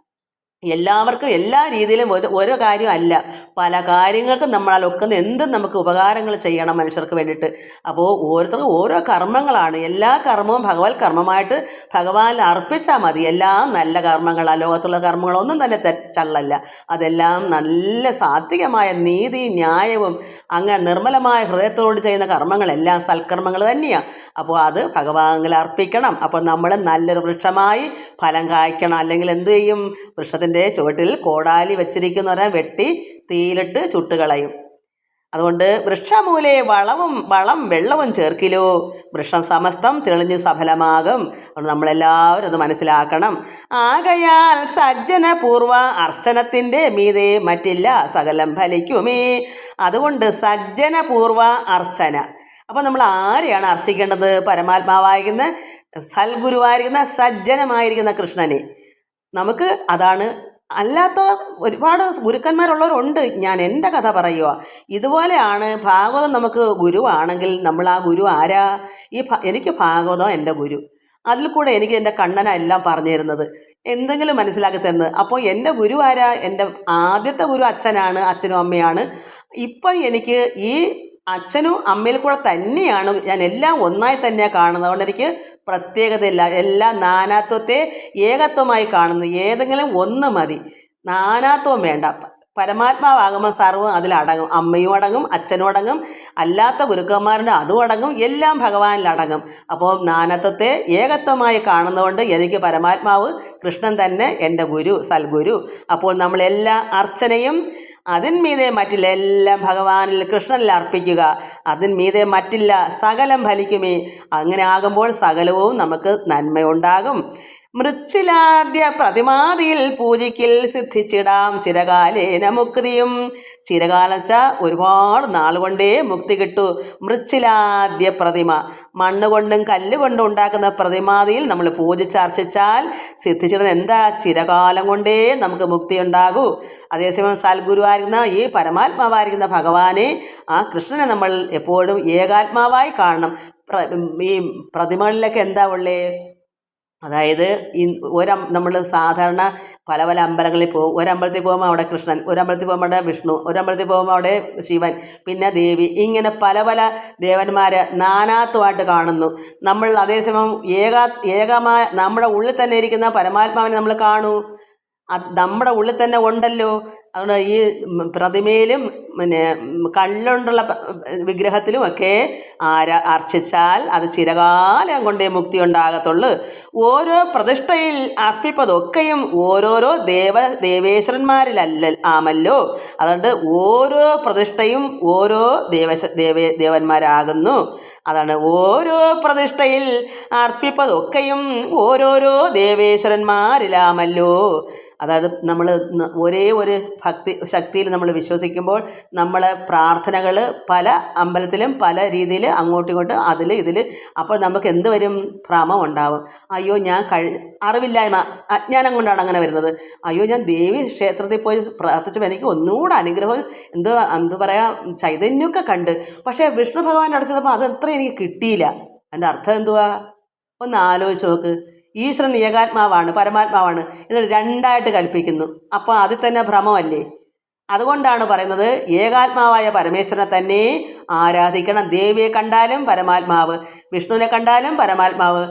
എല്ലാവർക്കും എല്ലാ രീതിയിലും ഒരു ഓരോ കാര്യം അല്ല പല കാര്യങ്ങൾക്കും നമ്മളാൽ ഒക്കുന്ന എന്തും നമുക്ക് ഉപകാരങ്ങൾ ചെയ്യണം മനുഷ്യർക്ക് വേണ്ടിയിട്ട്. അപ്പോൾ ഓരോരുത്തർക്കും ഓരോ കർമ്മങ്ങളാണ്. എല്ലാ കർമ്മവും ഭഗവത് കർമ്മമായിട്ട് ഭഗവാനിൽ അർപ്പിച്ചാൽ മതി. എല്ലാം നല്ല കർമ്മങ്ങളാണ് ലോകത്തുള്ള കർമ്മങ്ങളൊന്നും തന്നെ തെറ്റല്ല അതെല്ലാം നല്ല സാത്വികമായ നീതി ന്യായവും അങ്ങനെ നിർമ്മലമായ ഹൃദയത്തോട് ചെയ്യുന്ന കർമ്മങ്ങളെല്ലാം സൽക്കർമ്മങ്ങൾ തന്നെയാണ് അപ്പോൾ അത് ഭഗവാനിൽ അർപ്പിക്കണം. അപ്പോൾ നമ്മൾ നല്ലൊരു വൃക്ഷമായി ഫലം കായ്ക്കണം. അല്ലെങ്കിൽ എന്ത് ചെയ്യും? വൃക്ഷത്തിന്റെ ചുവട്ടിൽ കോടാലി വെച്ചിരിക്കുന്നവരെ വെട്ടി തീയിലിട്ട് ചുട്ടുകളയും അതുകൊണ്ട് വൃക്ഷമൂലെ വളവും വളം വെള്ളവും ചേർക്കിലോ. വൃക്ഷം സമസ്തം തെളിഞ്ഞു സഫലമാകും. അതുകൊണ്ട് നമ്മളെല്ലാവരും അത് മനസ്സിലാക്കണം. ആകയാൽ സജ്ജന പൂർവ അർച്ചനത്തിന്റെ മീതെ മറ്റില്ല സകലം ഫലിക്കുമേ. അതുകൊണ്ട് സജ്ജന പൂർവ അർച്ചന. അപ്പോൾ നമ്മൾ ആരെയാണ് അർച്ചിക്കേണ്ടത്? പരമാത്മാവായിരിക്കുന്ന സൽഗുരുവായിരിക്കുന്ന സജ്ജനമായിരിക്കുന്ന കൃഷ്ണനെ. നമുക്ക് അതാണ് അല്ലാത്തവർ ഒരുപാട് ഗുരുക്കന്മാരുള്ളവരുണ്ട്. ഞാൻ എന്റെ കഥ പറയുക ഇതുപോലെയാണ് ഭാഗവതം നമുക്ക് ഗുരുവാണെങ്കിൽ നമ്മൾ ആ ഗുരു ആരാ? ഈ എനിക്ക് ഭാഗവതം എന്റെ ഗുരു. അതിൽ കൂടെ എനിക്ക് എന്റെ കണ്ണന എല്ലാം പറഞ്ഞു തരുന്നത് എന്തെങ്കിലും മനസ്സിലാക്കി തരുന്നത് അപ്പോൾ എന്റെ ഗുരു ആരാ? എന്റെ ആദ്യത്തെ ഗുരു അച്ഛനാണ് അച്ഛനും അമ്മയാണ്. ഇപ്പം എനിക്ക് ഈ അച്ഛനും അമ്മയിൽ കൂടെ തന്നെയാണ് ഞാൻ എല്ലാം ഒന്നായി തന്നെയാണ് കാണുന്നത്. അതുകൊണ്ട് എനിക്ക് പ്രത്യേകതയില്ല. എല്ലാ നാനാത്വത്തെ ഏകത്വമായി കാണുന്നു. ഏതെങ്കിലും ഒന്ന് മതി. നാനാത്വം വേണ്ട. പരമാത്മാവാകുമ്പോൾ സർവം അതിലടങ്ങും. അമ്മയും അടങ്ങും അച്ഛനും അടങ്ങും അല്ലാത്ത ഗുരുക്കന്മാരുടെ അതും അടങ്ങും എല്ലാം ഭഗവാനിലടങ്ങും അപ്പോൾ നാനത്വത്തെ ഏകത്വമായി കാണുന്നതുകൊണ്ട് എനിക്ക് പരമാത്മാവ് കൃഷ്ണൻ തന്നെ എന്റെ ഗുരു സൽഗുരു അപ്പോൾ നമ്മളെല്ലാ അർച്ചനയും അതിന്മീതെ മറ്റില്ല എല്ലാം ഭഗവാനിൽ കൃഷ്ണനിൽ അർപ്പിക്കുക. അതിന്മീതെ മറ്റില്ല സകലം ഫലിക്കുമേ. അങ്ങനെ ആകുമ്പോൾ സകലവും നമുക്ക് നന്മയുണ്ടാകും. മൃച്ചിലാദ്യ പ്രതിമാതിയിൽ പൂജിക്കിൽ സിദ്ധിച്ചിടാം ചിരകാലേന മുക്തിയും ചിരകാലച്ച ഒരുപാട് നാൾ കൊണ്ടേ മുക്തി കിട്ടു മൃച്ചിലാദ്യ പ്രതിമ. മണ്ണ് കൊണ്ടും കല്ല് ഉണ്ടാക്കുന്ന പ്രതിമാതിയിൽ നമ്മൾ പൂജിച്ചർച്ചിച്ചാൽ സിദ്ധിച്ചിടുന്ന എന്താ? ചിരകാലം കൊണ്ടേ നമുക്ക് മുക്തി ഉണ്ടാകൂ. അതേസമയം സൽഗുരുവായിരുന്ന ഈ പരമാത്മാവായിരിക്കുന്ന ഭഗവാനെ ആ കൃഷ്ണനെ നമ്മൾ എപ്പോഴും ഏകാത്മാവായി കാണണം. ഈ പ്രതിമകളിലൊക്കെ എന്താ ഉള്ളേ? അതായത് ഒരം നമ്മൾ സാധാരണ പല പല അമ്പലങ്ങളിൽ പോകും ഒരമ്പലത്തിൽ പോകുമ്പോൾ അവിടെ കൃഷ്ണൻ ഒരമ്പലത്തിൽ പോകുമ്പോൾ അവിടെ വിഷ്ണു ഒരമ്പലത്തിൽ പോകുമ്പോൾ അവിടെ ശിവൻ പിന്നെ ദേവി ഇങ്ങനെ പല പല ദേവന്മാരെ നാനാത്വമായിട്ട് കാണുന്നു. നമ്മൾ അതേസമയം ഏകാ ഏകമായ നമ്മുടെ ഉള്ളിൽ തന്നെ ഇരിക്കുന്ന പരമാത്മാവിനെ നമ്മൾ കാണൂ. നമ്മുടെ ഉള്ളിൽ തന്നെ ഉണ്ടല്ലോ. അതുകൊണ്ട് ഈ പ്രതിമയിലും പിന്നെ കള്ളുകൊണ്ടുള്ള വിഗ്രഹത്തിലുമൊക്കെ ആരാ അർച്ചിച്ചാൽ അത് ചിരകാലം കൊണ്ടേ മുക്തി ഉണ്ടാകത്തുള്ളൂ. ഓരോ പ്രതിഷ്ഠയിൽ അർപ്പിപ്പതൊക്കെയും ഓരോരോ ദേവ ദേവേശ്വരന്മാരിലല്ല ആമല്ലോ. അതുകൊണ്ട് ഓരോ പ്രതിഷ്ഠയും ഓരോ ദേവശ ദേവ ദേവന്മാരാകുന്നു. അതാണ് ഓരോ പ്രതിഷ്ഠയിൽ അർപ്പിപ്പതൊക്കെയും ഓരോരോ ദേവേശ്വരന്മാരിലാമല്ലോ. അതായത് നമ്മൾ ഒരേ ഒരു ഭക്തി ശക്തിയിൽ നമ്മൾ വിശ്വസിക്കുമ്പോൾ നമ്മളെ പ്രാർത്ഥനകൾ പല അമ്പലത്തിലും പല രീതിയിൽ അങ്ങോട്ടും ഇങ്ങോട്ടും അതിൽ ഇതിൽ അപ്പോൾ നമുക്ക് എന്ത് വരും? ഭ്രമം ഉണ്ടാവും. അയ്യോ ഞാൻ കഴിഞ്ഞ അറിവില്ലായ്മ അജ്ഞാനം കൊണ്ടാണ് അങ്ങനെ വരുന്നത്. അയ്യോ ഞാൻ ദേവി ക്ഷേത്രത്തിൽ പോയി പ്രാർത്ഥിച്ചപ്പോൾ എനിക്ക് ഒന്നുകൂടെ അനുഗ്രഹം എന്തോ എന്ത് പറയാ ചൈതന്യമൊക്കെ കണ്ട്. പക്ഷേ വിഷ്ണു ഭഗവാൻ അടച്ചപ്പോൾ അതത്ര എനിക്ക് കിട്ടിയില്ല. അതിന്റെ അർത്ഥം എന്തുവാ? ഒന്ന് ആലോചിച്ച് നോക്ക്. ഈശ്വരൻ ഏകാത്മാവാണ് പരമാത്മാവാണ് എന്നിട്ട് രണ്ടായിട്ട് കൽപ്പിക്കുന്നു. അപ്പോൾ അതിൽ തന്നെ ഭ്രമമല്ലേ? അതുകൊണ്ടാണ് പറയുന്നത് ഏകാത്മാവായ പരമേശ്വരനെ തന്നെ ആരാധിക്കണം. ദേവിയെ കണ്ടാലും പരമാത്മാവ് വിഷ്ണുവിനെ കണ്ടാലും പരമാത്മാവ്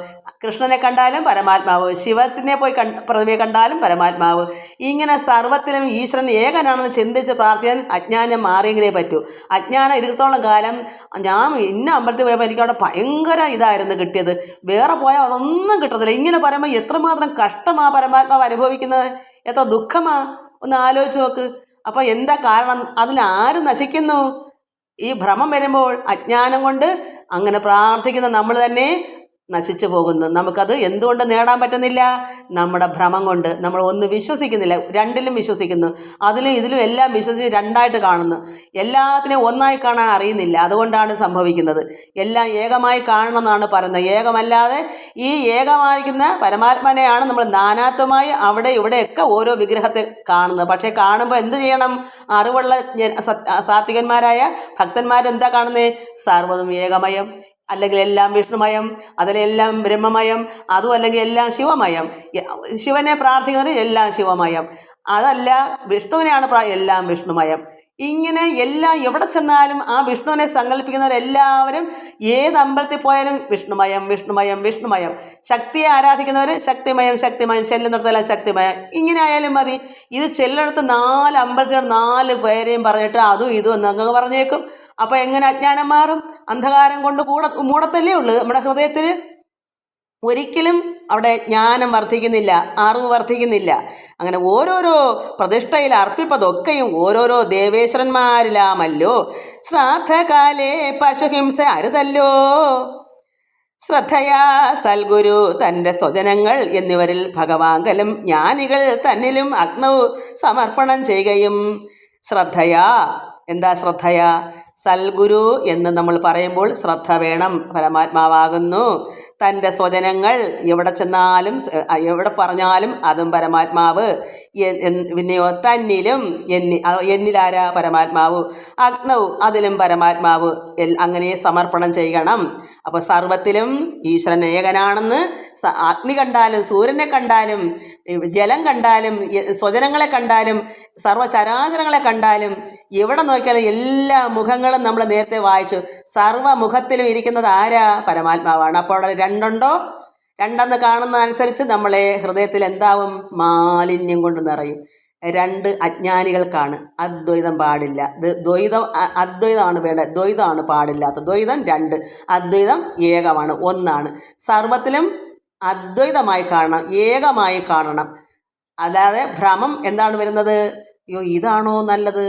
കൃഷ്ണനെ കണ്ടാലും പരമാത്മാവ് ശിവത്തിനെ പോയി കണ്ട് പ്രതിമയെ കണ്ടാലും പരമാത്മാവ്. ഇങ്ങനെ സർവത്തിലും ഈശ്വരൻ ഏകനാണെന്ന് ചിന്തിച്ച് പ്രാർത്ഥിക്കാൻ അജ്ഞാനം മാറിയെങ്കിലേ പറ്റൂ. അജ്ഞാനം ഇരുത്തോളം കാലം ഞാൻ ഇന്ന അമ്പലത്തിൽ പോയപ്പോൾ എനിക്ക് അവിടെ ഭയങ്കര ഇതായിരുന്നു കിട്ടിയത്. വേറെ പോയാൽ അതൊന്നും കിട്ടത്തില്ല. ഇങ്ങനെ പറയുമ്പോൾ എത്രമാത്രം കഷ്ടമാ പരമാത്മാവ് അനുഭവിക്കുന്നത്? എത്ര ദുഃഖമാ? ഒന്ന് ആലോചിച്ച് നോക്ക്. അപ്പോൾ എന്താ കാരണം? അതിൽ ആര് നശിക്കുന്നു? ഈ ഭ്രമം വരുമ്പോൾ അജ്ഞാനം കൊണ്ട് അങ്ങനെ പ്രാർത്ഥിക്കുന്ന നമ്മൾ തന്നെ നശിച്ചു പോകുന്നു. നമുക്കത് എന്തുകൊണ്ട് നേടാൻ പറ്റുന്നില്ല? നമ്മുടെ ഭ്രമം കൊണ്ട്. നമ്മൾ ഒന്ന് വിശ്വസിക്കുന്നില്ല. രണ്ടിലും വിശ്വസിക്കുന്നു. അതിലും ഇതിലും എല്ലാം വിശ്വസിച്ച് രണ്ടായിട്ട് കാണുന്നു. എല്ലാത്തിനെയും ഒന്നായി കാണാൻ അറിയുന്നില്ല. അതുകൊണ്ടാണ് സംഭവിക്കുന്നത്. എല്ലാം ഏകമായി കാണണമെന്നാണ് പറയുന്നത്. ഏകമല്ലാതെ ഈ ഏകമായിരിക്കുന്ന പരമാത്മനെയാണ് നമ്മൾ നാനാത്വമായി അവിടെ ഇവിടെയൊക്കെ ഓരോ വിഗ്രഹത്തെ കാണുന്നത്. പക്ഷേ കാണുമ്പോൾ എന്ത് ചെയ്യണം? അറിവുള്ള സാത്വികന്മാരായ ഭക്തന്മാരെന്താ കാണുന്നത് സർവതും ഏകമയം. അല്ലെങ്കിൽ എല്ലാം വിഷ്ണുമയം അതിലെല്ലാം ബ്രഹ്മമയം അതും അല്ലെങ്കിൽ എല്ലാം ശിവമയം. ശിവനെ പ്രാർത്ഥിക്കുന്നവർ എല്ലാം ശിവമയം. അതല്ല വിഷ്ണുവിനെയാണ് എല്ലാം വിഷ്ണുമയം. ഇങ്ങനെ എല്ലാം എവിടെ ചെന്നാലും ആ വിഷ്ണുവിനെ സങ്കല്പിക്കുന്നവരെല്ലാവരും ഏത് അമ്പലത്തിൽ പോയാലും വിഷ്ണുമയം വിഷ്ണുമയം വിഷ്ണുമയം. ശക്തിയെ ആരാധിക്കുന്നവർ ശക്തിമയം ശക്തിമയം. ചെല്ലുന്നിടത്തെല്ലാം ശക്തിമയം. ഇങ്ങനെ ആയാലും മതി. ഇത് ചെല്ലിടത്ത് നാല് അമ്പലത്തിൽ നാല് പേരെയും പറഞ്ഞിട്ട് അതും ഇതും എന്നങ്ങ് പറഞ്ഞേക്കും. അപ്പോൾ എങ്ങനെ അജ്ഞാനം മാറും അന്ധകാരം കൊണ്ട് കൂട മൂടത്തല്ലേ ഉള്ളൂ? നമ്മുടെ ഹൃദയത്തിൽ ഒരിക്കലും അവിടെ ജ്ഞാനം വർദ്ധിക്കുന്നില്ല അറിവ് വർദ്ധിക്കുന്നില്ല. അങ്ങനെ ഓരോരോ പ്രതിഷ്ഠയിൽ അർപ്പിപ്പതൊക്കെയും ഓരോരോ ദേവേശ്വരന്മാരിലാമല്ലോ. ശ്രാദ്ധകാലേ പശുഹിംസ അരുതല്ലോ. ശ്രദ്ധയാ സൽഗുരു തന്റെ സ്വജനങ്ങൾ എന്നിവരിൽ ഭഗവാങ്കലും ജ്ഞാനികൾ തന്നിലും അഗ്നവ് സമർപ്പണം ചെയ്യുകയും ശ്രദ്ധയാ എന്താ ശ്രദ്ധയാ? സൽഗുരു എന്ന് നമ്മൾ പറയുമ്പോൾ ശ്രദ്ധ വേണം പരമാത്മാവാകുന്നു. തന്റെ സ്വജനങ്ങൾ എവിടെ ചെന്നാലും എവിടെ പറഞ്ഞാലും അതും പരമാത്മാവ്. പിന്നെയോ തന്നിലും എന്നി എന്നിലാരാ പരമാത്മാവ്? അഗ്നവ് അതിലും പരമാത്മാവ്. അങ്ങനെ സമർപ്പണം ചെയ്യണം. അപ്പോൾ സർവത്തിലും ഈശ്വരൻ ഏകനാണെന്ന് അഗ്നി കണ്ടാലും സൂര്യനെ കണ്ടാലും ജലം കണ്ടാലും സ്വജനങ്ങളെ കണ്ടാലും സർവചരാചരങ്ങളെ കണ്ടാലും എവിടെ നോക്കിയാലും എല്ലാ മുഖങ്ങളും നമ്മൾ നേരത്തെ വായിച്ചു. സർവമുഖത്തിലും ഇരിക്കുന്നത് ആരാ? പരമാത്മാവാണ്. അപ്പോൾ അവിടെ രണ്ടുണ്ടോ? രണ്ടെന്ന് കാണുന്ന അനുസരിച്ച് നമ്മളെ ഹൃദയത്തിൽ എന്താവും? മാലിന്യം കൊണ്ട് നിറയും. രണ്ട് അജ്ഞാനികൾക്കാണ്. അദ്വൈതം പാടില്ല. ദ്വൈതം അദ്വൈതമാണ് വേണ്ടത്. ദ്വൈതമാണ് പാടില്ലാത്ത ദ്വൈതം രണ്ട്. അദ്വൈതം ഏകമാണ് ഒന്നാണ്. സർവത്തിലും അദ്വൈതമായി കാണണം ഏകമായി കാണണം. അതായത് ഭ്രമം എന്താണ് വരുന്നത്? അയ്യോ ഇതാണോ നല്ലത്?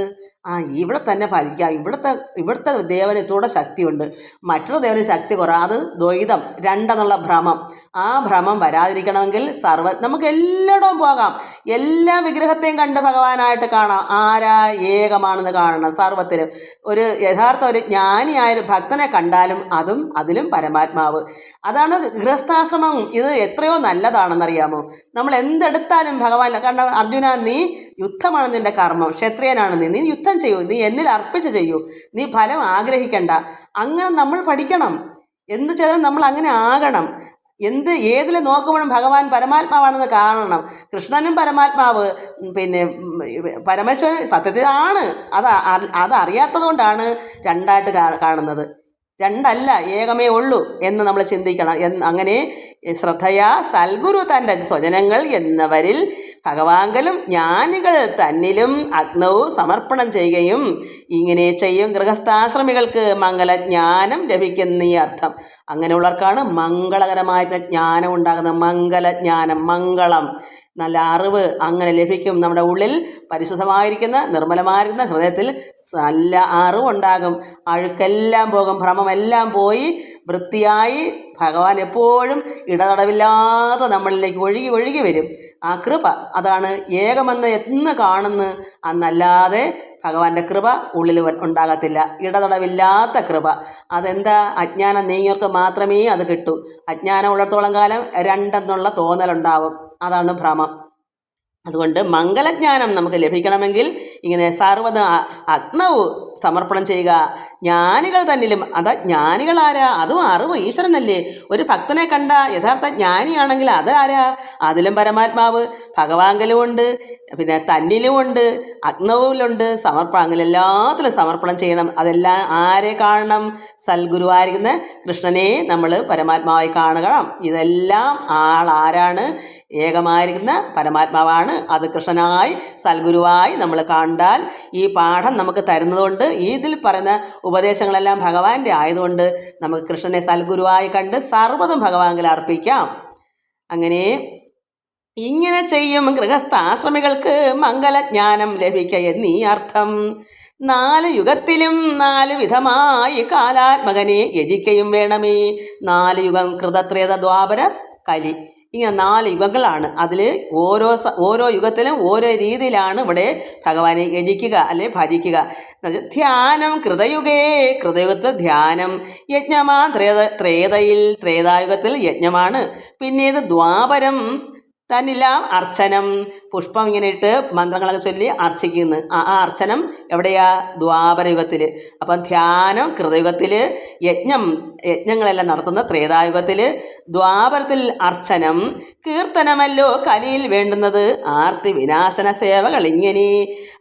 ആ ഇവിടെ തന്നെ ഭരിക്കാം. ഇവിടുത്തെ ഇവിടുത്തെ ദേവന് ഇത്തൂടെ ശക്തിയുണ്ട്. മറ്റൊരു ദേവന് ശക്തി കുറവ് അത് ദ്വൈതം രണ്ടെന്നുള്ള ഭ്രമം. ആ ഭ്രമം വരാതിരിക്കണമെങ്കിൽ സർവ നമുക്ക് എല്ലായിടവും പോകാം. എല്ലാ വിഗ്രഹത്തെയും കണ്ട് ഭഗവാനായിട്ട് കാണാം. ആരാ ഏകമാണെന്ന് കാണണം സർവത്തിലും. ഒരു യഥാർത്ഥ ഒരു ജ്ഞാനിയായ ഭക്തനെ കണ്ടാലും അതും അതിലും പരമാത്മാവ്. അതാണ് ഗൃഹസ്ഥാശ്രമം. ഇത് എത്രയോ നല്ലതാണെന്നറിയാമോ? നമ്മൾ എന്തെടുത്താലും ഭഗവാൻ കാരണം അർജുന നീ യുദ്ധമാണ് നിന്റെ കർമ്മം. ക്ഷത്രിയനാണ് നീ. നീ യുദ്ധം ചെയ്യൂ. നീ എന്നിൽ അർപ്പിച്ച് ചെയ്യൂ. നീ ഫലം ആഗ്രഹിക്കണ്ട. അങ്ങനെ നമ്മൾ പഠിക്കണം. എന്ത് ചെയ്താലും നമ്മൾ അങ്ങനെ ആകണം. എന്ത് ഏതിൽ നോക്കുമ്പോഴും ഭഗവാൻ പരമാത്മാവാണെന്ന് കാണണം. കൃഷ്ണനും പരമാത്മാവ് പിന്നെ പരമേശ്വരൻ സത്യത്തിലാണ്. അത് അത് അറിയാത്തത് കൊണ്ടാണ് രണ്ടായിട്ട് കാണുന്നത്. രണ്ടല്ല ഏകമേ ഉള്ളൂ എന്ന് നമ്മൾ ചിന്തിക്കണം. എന്ന് അങ്ങനെ ശ്രദ്ധയാ സൽഗുരു തന്റെ സ്വജനങ്ങൾ എന്നവരിൽ ഭഗവാങ്കലും ജ്ഞാനികൾ തന്നിലും അഗ്നവും സമർപ്പണം ചെയ്യുകയും ഇങ്ങനെ ചെയ്യും. ഗൃഹസ്ഥാശ്രമികൾക്ക് മംഗലജ്ഞാനം ലഭിക്കുന്ന ഈ അർത്ഥം. അങ്ങനെയുള്ളവർക്കാണ് മംഗളകരമായ ജ്ഞാനം ഉണ്ടാകുന്നത്. മംഗലജ്ഞാനം മംഗളം. നല്ല അറിവ് അങ്ങനെ ലഭിക്കും. നമ്മുടെ ഉള്ളിൽ പരിശുദ്ധമായിരിക്കുന്ന നിർമ്മലമായിരിക്കുന്ന ഹൃദയത്തിൽ നല്ല അറിവുണ്ടാകും. അഴുക്കെല്ലാം പോകും ഭ്രമമെല്ലാം പോയി വൃത്തിയായി ഭഗവാൻ എപ്പോഴും ഇടതടവില്ലാതെ നമ്മളിലേക്ക് ഒഴുകി ഒഴുകി വരും. ആ കൃപ അതാണ് ഏകമെന്ന് എന്ന് കാണുന്ന. അന്നല്ലാതെ ഭഗവാന്റെ കൃപ ഉള്ളിൽ ഉണ്ടാകത്തില്ല. ഇടതടവില്ലാത്ത കൃപ. അതെന്താ? അജ്ഞാനം നീങ്ങിയവർക്ക് മാത്രമേ അത് കിട്ടൂ. അജ്ഞാനം ഉള്ളിടത്തോളം കാലം രണ്ടെന്നുള്ള തോന്നലുണ്ടാവും. അതാണ് ഭ്രമം. അതുകൊണ്ട് മംഗലജ്ഞാനം നമുക്ക് ലഭിക്കണമെങ്കിൽ ഇങ്ങനെ സർവത അഗ്നവ് സമർപ്പണം ചെയ്യുക. ജ്ഞാനികൾ തന്നിലും അത് ജ്ഞാനികളാരാ അതും അറിവ് ഈശ്വരനല്ലേ. ഒരു ഭക്തനെ കണ്ട യഥാർത്ഥ ജ്ഞാനിയാണെങ്കിൽ അത് ആരാ? അതിലും പരമാത്മാവ്. ഭഗവാങ്കലുമുണ്ട് പിന്നെ തന്നിലുമുണ്ട് അഗ്നവിലുണ്ട് സമർപ്പണം അങ്ങനെ എല്ലാത്തിലും സമർപ്പണം ചെയ്യണം. അതെല്ലാം ആരെ കാണണം? സൽഗുരുവായിരിക്കുന്ന കൃഷ്ണനെ നമ്മൾ പരമാത്മാവായി കാണണം. ഇതെല്ലാം ആൾ ആരാണ്? ഏകമായിരിക്കുന്ന പരമാത്മാവാണ് അത് കൃഷ്ണനായി സൽഗുരുവായി നമ്മൾ കണ്ടാൽ ഈ പാഠം നമുക്ക് തരുന്നതുകൊണ്ട് ഇതിൽ പറയുന്ന ഉപദേശങ്ങളെല്ലാം ഭഗവാന്റെ ആയതുകൊണ്ട് നമുക്ക് കൃഷ്ണനെ സൽഗുരുവായി കണ്ട് സർവതും ഭഗവാനിൽ അർപ്പിക്കാം. അങ്ങനെ ഇങ്ങനെ ചെയ്യും ഗൃഹസ്ഥാശ്രമികൾക്ക് മംഗലജ്ഞാനം ലഭിക്ക എന്നീ അർത്ഥം. നാല് യുഗത്തിലും നാല് വിധമായി കാലാത്മകനെ യജിക്കയും വേണമേ. നാല് യുഗം കൃതത്രേത ദ്വാപര കലി. ഇങ്ങനെ നാല് യുഗങ്ങളാണ്. അതിൽ ഓരോ ഓരോ യുഗത്തിലും ഓരോ രീതിയിലാണ് ഇവിടെ ഭഗവാനെ യജിക്കുക അല്ലെ ഭജിക്കുക. ധ്യാനം കൃതയുഗേ കൃതയുഗത്തിൽ ധ്യാനം. യജ്ഞമാ ത്രേത ത്രേതയിൽ ത്രേതായുഗത്തിൽ യജ്ഞമാണ്. പിന്നീട് ദ്വാപരം തന്നില്ലാം അർച്ചനം. പുഷ്പം ഇങ്ങനെ ഇട്ട് മന്ത്രങ്ങളൊക്കെ ചൊല്ലി അർച്ചിക്കുന്നു. ആ ആ അർച്ചനം എവിടെയാ? ദ്വാപരയുഗത്തിൽ അപ്പം ധ്യാനം കൃതയുഗത്തിൽ യജ്ഞം യജ്ഞങ്ങളെല്ലാം നടത്തുന്ന ത്രേതായുഗത്തിൽ ദ്വാപരത്തിൽ അർച്ചനം കീർത്തനമല്ലോ കലിയിൽ വേണ്ടുന്നത്. ആർത്തി വിനാശന സേവകൾ ഇങ്ങനെ.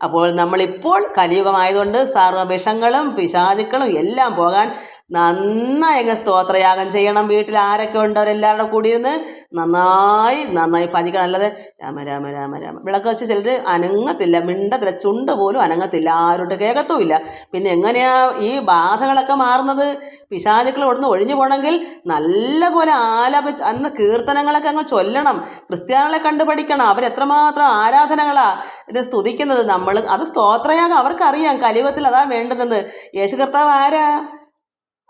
അപ്പോൾ നമ്മളിപ്പോൾ കലിയുഗമായതുകൊണ്ട് സർവവിഷങ്ങളും പിശാചുക്കളും എല്ലാം പോകാൻ നന്നായി അങ്ങ് സ്തോത്രയാഗം ചെയ്യണം. വീട്ടിൽ ആരൊക്കെ ഉണ്ട്? അവരെല്ലാവരുടെ കൂടി ഇരുന്ന് നന്നായി നന്നായി ഭജിക്കണം അല്ലാതെ രാമ രാമ രാമ രാമ. വിളക്ക് വെച്ച് ചിലർ അനങ്ങത്തില്ല. മിണ്ടത്തില്ല. ചുണ്ട് പോലും അനങ്ങത്തില്ല. ആരോട്ട് കേൾക്കത്തുമില്ല പിന്നെ എങ്ങനെയാ ഈ ബാധകളൊക്കെ മാറുന്നത്? പിശാചുക്കൾ ഇവിടുന്ന് ഒഴിഞ്ഞു പോകണമെങ്കിൽ നല്ലപോലെ ആലപിച്ച് അന്ന് കീർത്തനങ്ങളൊക്കെ അങ്ങ് ചൊല്ലണം. ക്രിസ്ത്യാനികളെ കണ്ടു പഠിക്കണം. അവരെത്രമാത്രം ആരാധനകളാ ഇത് സ്തുതിക്കുന്നത്? നമ്മൾ അത് സ്തോത്രയാഗം അവർക്കറിയാം. കലിയുഗത്തിൽ അതാ വേണ്ടുന്നത്. യേശു കർത്താവ് ആരാ?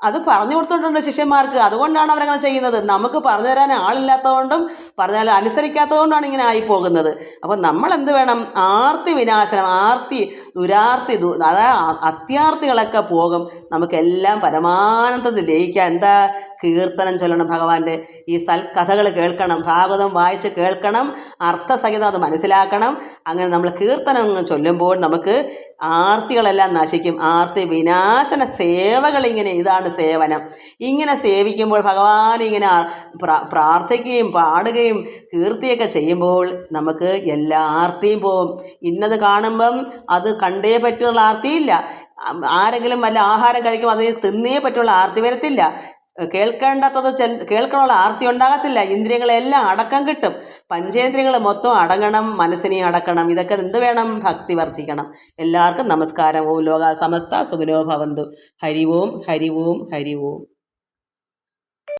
അത് പറഞ്ഞു കൊടുത്തിട്ടുണ്ട് ശിഷ്യന്മാർക്ക്. അതുകൊണ്ടാണ് അവരങ്ങനെ ചെയ്യുന്നത്. നമുക്ക് പറഞ്ഞു തരാൻ ആളില്ലാത്തതുകൊണ്ടും പറഞ്ഞാൽ അനുസരിക്കാത്തതുകൊണ്ടാണ് ഇങ്ങനെ ആയി പോകുന്നത് അപ്പം നമ്മൾ എന്ത് വേണം? ആർത്തി വിനാശനം ആർത്തി ദുരാർത്തി ദു അതായത് അത്യാർത്തികളൊക്കെ പോകും. നമുക്കെല്ലാം പരമാനന്ദത്തിൽ ലയിക്കാം. എന്താ? കീർത്തനം ചൊല്ലണം ഭഗവാന്റെ. ഈ സൽക്കഥകൾ കേൾക്കണം ഭാഗവതം വായിച്ച് കേൾക്കണം അർത്ഥസഹിതം അത് മനസ്സിലാക്കണം. അങ്ങനെ നമ്മൾ കീർത്തനം ചൊല്ലുമ്പോൾ നമുക്ക് ആർത്തികളെല്ലാം നശിക്കും. ആർത്തി വിനാശന സേവകൾ ഇങ്ങനെ ഇതാണ് സേവനം. ഇങ്ങനെ സേവിക്കുമ്പോൾ ഭഗവാൻ ഇങ്ങനെ പ്രാർത്ഥിക്കുകയും പാടുകയും കീർത്തിയൊക്കെ ചെയ്യുമ്പോൾ നമുക്ക് എല്ലാ ആർത്തിയും പോവും. ഇന്നത് കാണുമ്പം അത് കണ്ടേ പറ്റുള്ള ആർത്തിയില്ല. ആരെങ്കിലും വല്ല ആഹാരം കഴിക്കുമ്പോൾ അത് തിന്നേ പറ്റുള്ള ആർത്തി വരത്തില്ല. കേൾക്കേണ്ടാത്തത് ചെൽ കേൾക്കണമുള്ള ആർത്തി ഉണ്ടാകത്തില്ല. ഇന്ദ്രിയങ്ങളെല്ലാം അടക്കം കിട്ടും. പഞ്ചേന്ദ്രിയങ്ങൾ മൊത്തം അടങ്ങണം മനസ്സിനെ അടക്കണം. ഇതൊക്കെ എന്ത് വേണം? ഭക്തി വർദ്ധിക്കണം. എല്ലാവർക്കും നമസ്കാരം. ഓം ലോക സമസ്ത സുഖനോ ഭവന്തു. ഹരി ഓം ഹരി ഓം ഹരി ഓം.